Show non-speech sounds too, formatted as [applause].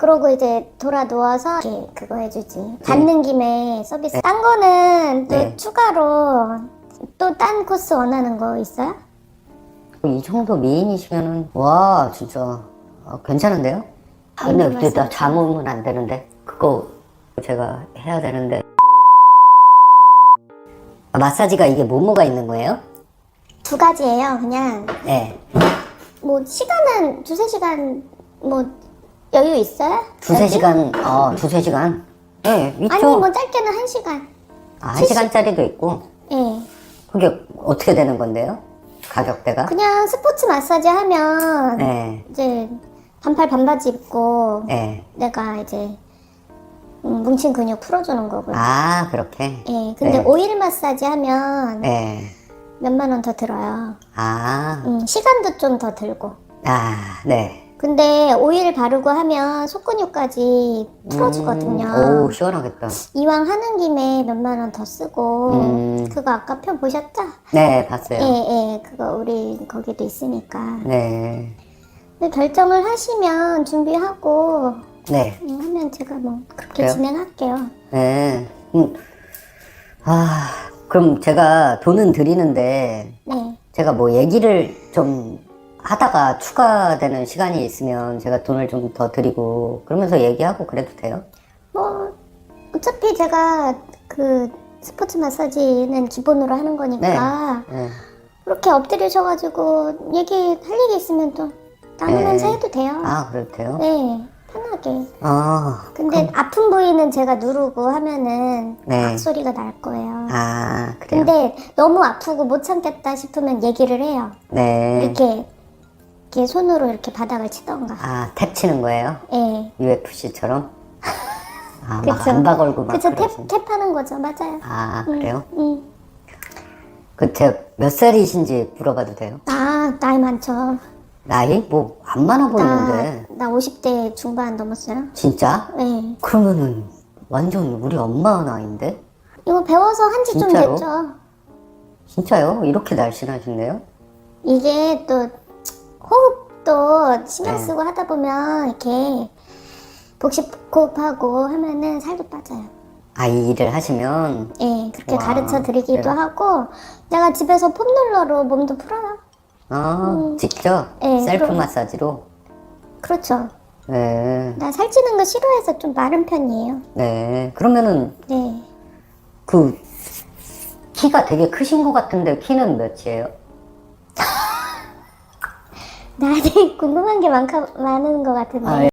그러고 이제 돌아 누워서 이렇게 그거 해주지. 받는 김에 서비스. 딴 거는 또 네. 추가로 또 딴 코스 원하는 거 있어요? 이 정도 미인이시면은 와 진짜 아, 괜찮은데요? 아, 근데. 그때 나 잠오면 안 되는데 그거 제가 해야 되는데 아, 마사지가 이게 뭐뭐가 있는 거예요? 두 가지예요. 그냥 네 뭐 시간은 두세 시간 뭐 여유 있어요? 두세 여기? 시간 어 두세 시간 네 있죠 아니 뭐 짧게는 한 시간. 아, 한 시간짜리도 있고 예. 그게 어떻게 되는 건데요? 가격대가? 그냥 스포츠 마사지 하면 네 이제 반팔 반바지 입고 네. 내가 이제 음, 뭉친 근육 풀어주는 거고요. 아 그렇게 예, 근데 네. 오일 마사지 하면 네. 몇만 원 더 들어요. 아, 음, 시간도 좀 더 들고. 아, 네. 근데 오일 바르고 하면 속근육까지 풀어주거든요. 음, 오, 시원하겠다. 이왕 하는 김에 몇만 원 더 쓰고 음. 그거 아까 편 보셨죠? 네, 봤어요. 예, 예, 그거 우리 거기도 있으니까. 네. 근데 결정을 하시면 준비하고 네. 음, 하면 제가 뭐 그렇게 그래요? 진행할게요. 네. 음, 아, 그럼 제가 돈은 드리는데, 네. 제가 뭐 얘기를 좀 하다가 추가되는 시간이 있으면 제가 돈을 좀 더 드리고, 그러면서 얘기하고 그래도 돼요? 뭐 어차피 제가 그 스포츠 마사지는 기본으로 하는 거니까 네. 그렇게 엎드리셔가지고 얘기할 일이 있으면 또 나누면서 네. 해도 돼요. 아, 그래도 돼요? 네, 편하게. 아, 근데 아픈 부위는 제가 누르고 하면은 네. 악 소리가 날 거예요. 아, 그래요? 근데 너무 아프고 못 참겠다 싶으면 얘기를 해요. 네. 이렇게 이렇게 손으로 이렇게 바닥을 치던가. 아, 탭 치는 거예요? 예. UFC처럼? [laughs] 아, 막 그쵸. 안바 걸고 막 그쵸, 그러신. 탭, 탭하는 거죠. 맞아요. 아, 그래요? 음. 그, 제가 몇 살이신지 물어봐도 돼요? 나, 나이 많죠. 나이? 뭐, 안 많아 나, 보이는데. 나 50대 중반 넘었어요. 진짜? 네. 그러면은, 완전 우리 엄마 나이인데? 이거 배워서 한 지 좀 진짜로? 됐죠. 진짜요? 이렇게 날씬하신데요? 이게 또 호흡도 신경 네. 쓰고 하다 보면 이렇게 복식 호흡하고 하면은 살도 빠져요. 아, 이 일을 하시면, 예, 그렇게 와, 가르쳐 드리기도 그래요? 하고 내가 집에서 폼롤러로 몸도 풀어요. 아, 직접? 네, 셀프 그럼- 마사지로? 그렇죠. 네. 나 살찌는 거 싫어해서 좀 마른 편이에요. 네. 그러면은, 네. 그, 키가 되게 크신 것 같은데, 키는 몇이에요? [laughs] 나한테 [laughs] 궁금한 게 많가, 많은 것 같은데. 아,